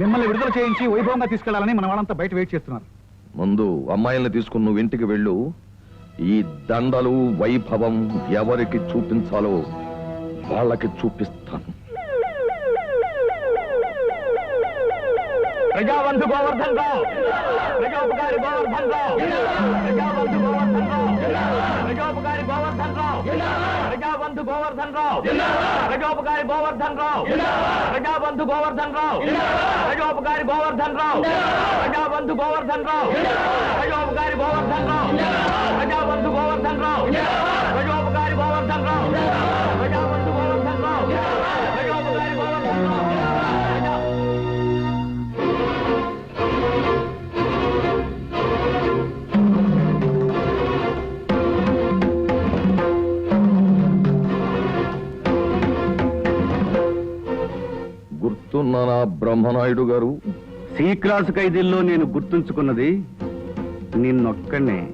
మిమ్మల్ని విడుదల చేయించి వైభవంగా తీసుకెళ్ళాలని మన వాళ్ళంతా బయట వెయిట్ చేస్తున్నారు. ముందు అమ్మాయిల్ని తీసుకుని నువ్వు ఇంటికి వెళ్ళు. ఈ దండలు వైభవం ఎవరికి చూపించాలో వాళ్ళకి చూపిస్తాను. ప్రజాబంధు గోవర్ధన్ రావు ప్రజోపకారి గోవర్ధన్ రావు ప్రజాబంధు గోవర్ధన్ రావు ప్రజోపకారి గోవర్ధన్ రావు ప్రజాబంధు గోవర్ధన్ రావు ప్రజోపకారి గోవర్ధన్ రావు ప్రజాబంధు గోవర్ధన్ రావు ప్రజోపకారి గోవర్ధన్ రావు ప్రజాబంధు గోవర్ధన్ రావు ప్రజోపకారి గోవర్ధన్ రావు ప్రజాబంధు గోవర్ధన్ రావు ప్రజోపకారి గోవర్ధన్ రావు ప్రజాబంధు బ్రహ్మనాయుడు గారు సి క్లాస్ ఖైదీల్లో నేను గుర్తుంచుకున్నది నిన్నొక్కనే.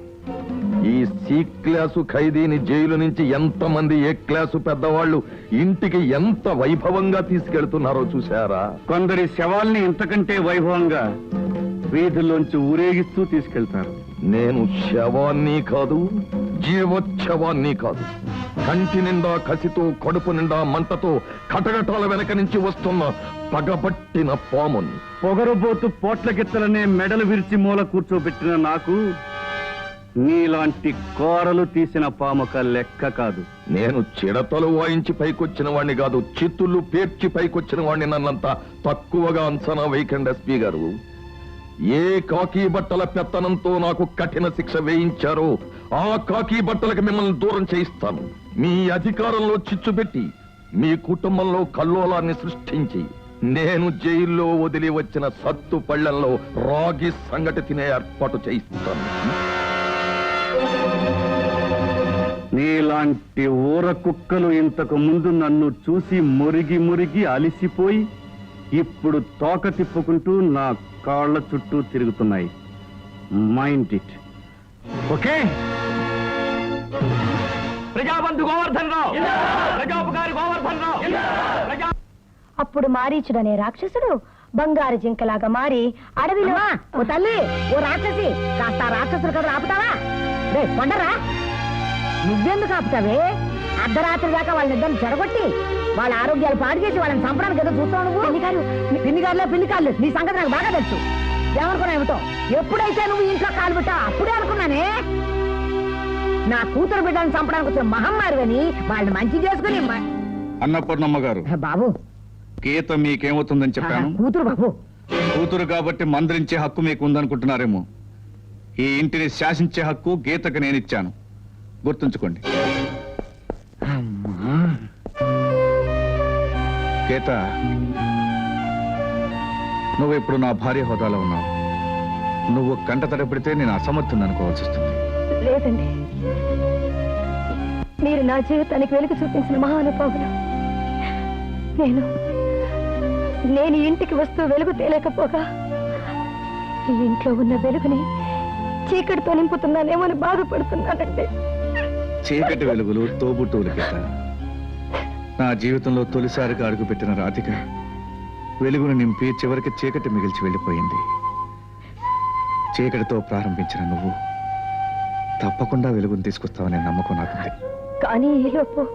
ఈ సి క్లాసు ఖైదీని జైలు నుంచి ఎంతమంది ఏ క్లాసు పెద్దవాళ్ళు ఇంటికి ఎంత వైభవంగా తీసుకెళ్తున్నారో చూశారా? కొందరి శవాల్ని ఇంతకంటే వైభవంగా వీధుల్లోంచి ఊరేగిస్తూ తీసుకెళ్తారు. నేను శవాన్ని కాదు జీవోత్సవాన్ని కాదు. కంటి నిండా కసితో కడుపు నిండా మంటతో కటకటాల వెనక నుంచి వస్తున్న పగబట్టిన పాముని. పొగరుబోతు పోట్లకెత్తలనే మెడలు విరిచి మూల కూర్చోబెట్టిన నాకు నీలాంటి కోరలు తీసిన పాముక లెక్క కాదు. నేను చిడతలు వాయించి పైకొచ్చిన వాణ్ణి కాదు చిత్తులు పేర్చి పైకొచ్చిన వాణ్ణి నన్నంత తక్కువగా అంచనా వేయకండి ఎస్పీ గారు. ఏ కాకి బట్టల పెత్తనంతో నాకు కఠిన శిక్ష వేయించారో ఆ కాకి బట్టలకు మిమ్మల్ని దూరం చేయిస్తాను. మీ అధికారంలో చిచ్చుపెట్టి మీ కుటుంబంలో కల్లోలాన్ని సృష్టించి నేను జైల్లో వదిలి వచ్చిన సత్తు పళ్ళెంలో రాగి సంగటి తినే ఏర్పాటు చేయిస్తాను. నీలాంటి ఊర కుక్కలు ఇంతకు ముందు నన్ను చూసి మురిగి మురిగి అలిసిపోయి ఇప్పుడు తోక తిప్పుకుంటూ నా కాళ్ళ చుట్టూ తిరుగుతున్నాయి. Mind it. ఓకే? ప్రజాబంధు గోవర్ధన్ రావు! ప్రజాపకారి గోవర్ధన్ రావు! అప్పుడు మారీచుడనే రాక్షసుడు బంగారు జింకలాగా మారి అడవిలో ఓ తల్లి ఓ రాక్షసి కాస్త ఆ రాక్షసులు కదా ఆపుతావా? రే కొండరా! నువ్వెందుకు ఆపుతావే? అర్ధరాత్రి దాకా వాళ్ళని ఇద్దరు చెడగొట్టి వాళ్ళ ఆరోగ్యాలు పాడు చేసి వాళ్ళని చంపడానికి ఏదో చూస్తావు నువ్వు? పిన్నిగారు పిన్నిగారులే పిన్నికారులు నీ సంగతి నాకు బాగా తెలుసు. ఏమనుకున్నా ఏమిటో? ఎప్పుడైతే నువ్వు ఇంట్లో కాలు పెట్టావు అప్పుడే అనుకున్నానే? నా కూతురు బిడ్డను చంపడానికి వచ్చిన మహమ్మారివని వాళ్ళని మంచి చేసుకుని మ- అన్నపూర్ణమ్మ గారు బాబు. గీత మీకేమవుతుందని చెప్పాను? కూతురు బాబు. కూతురు కాబట్టి మందరించే హక్కు మీకు ఉందనుకుంటున్నారేమో ఈ ఇంటిని శాసించే హక్కు గీతకు నేను ఇచ్చాను గుర్తుంచుకోండి. గీత నువ్వు ఇప్పుడు నా భార్య హోదాలో ఉన్నావు. నువ్వు కంట తడపడితే నేను అసమర్థుని అనుకోవాల్సి వస్తుంది. లేదండి. మీరు నా జీవితానికి వెలుగు చూపించిన మహానుభావులు నేను నేను ఇంటికి వస్తూ వెలుగు తేలేకపోగా ఈ ఇంట్లో ఉన్న వెలుగుని చీకటితో నింపుతున్నానేమో అని బాధపడుతున్నానండి. చీకటి వెలుగులు తోబుట్టువులు గీత నా జీవితంలో తొలిసారిగా అడుగుపెట్టిన రాధిక వెలుగును నింపి చివరికి చీకటి మిగిల్చి వెళ్ళిపోయింది. చీకటితో ప్రారంభించిన నువ్వు తప్పకుండా వెలుగును తీసుకొస్తావనే నమ్మకం నాకుంది. కానీ ఈలోపు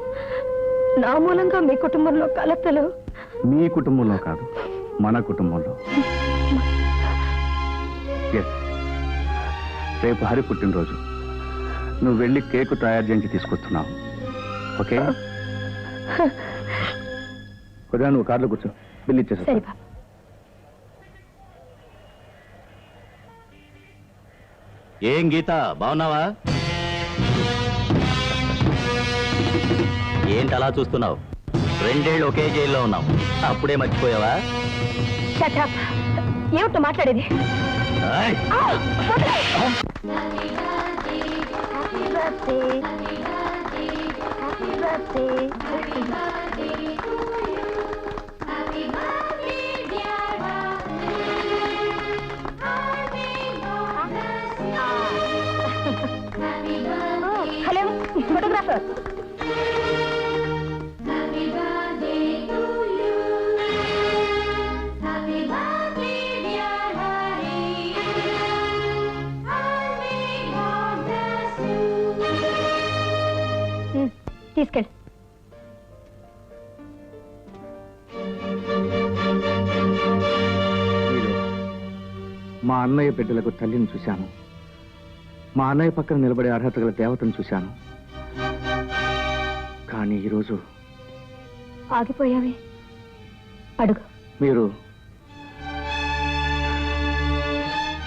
నా మూలంగా మీ కుటుంబంలో కలతలు? మీ కుటుంబంలో కాదు మన కుటుంబంలో. ఎస్ రేపు హరి పుట్టినరోజు. నువ్వు వెళ్ళి కేకు తయారు చేయించి తీసుకొస్తున్నావు. ఓకే? కొద్దిగా నువ్వు కార్లో కూర్చో బిల్ ఇచ్చేసా సరే బాబు ఏం గీత బాగున్నావా ఏంటి అలా చూస్తున్నావు రెండేళ్ళు ఒకే జైల్లో ఉన్నాం అప్పుడే మర్చిపోయావా Shut up. ఏమిటో మాట్లాడేది ఆయ్! వదిలేయ్. Happy birthday. birthday. Happy birthday to you. Happy birthday, dear Ravi. Happy birthday. Happy birthday. Oh, hello, photographer. తీసుకెళ్ళి. మా అన్నయ్య బిడ్డలకు తల్లిని చూశాను. మా అన్నయ్య పక్కన నిలబడే అర్హత గల దేవతను చూశాను. కానీ ఈరోజు ఆగిపోయావే. అడుగు. మీరు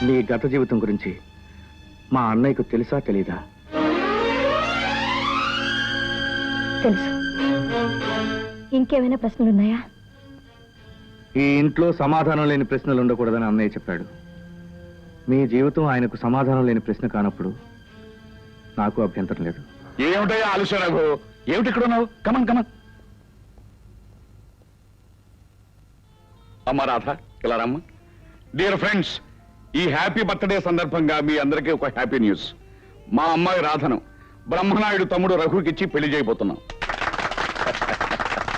మీ గత జీవితం గురించి మా అన్నయ్యకు తెలుసా తెలీదా? తెలుసు. ఇంకేమైనా ప్రశ్నలున్నాయా? ఈ ఇంట్లో సమాధానం లేని ప్రశ్నలు ఉండకూడదని అన్నయ్య చెప్పాడు. మీ జీవితం ఆయనకు సమాధానం లేని ప్రశ్న కానప్పుడు నాకు అభ్యంతరం లేదు. ఆలస్యం రఘు? ఏమిటి ఇక్కడ ఉన్నావు? కమన్ కమన్ అమ్మ రాధ ఇలా రమ్మ. డియర్ ఫ్రెండ్స్ ఈ హ్యాపీ బర్త్డే సందర్భంగా మీ అందరికీ ఒక హ్యాపీ న్యూస్ మా అమ్మాయి రాధను బ్రహ్మనాయుడు తమ్ముడు రఘుకిచ్చి పెళ్ళి చేయబోతున్నాం.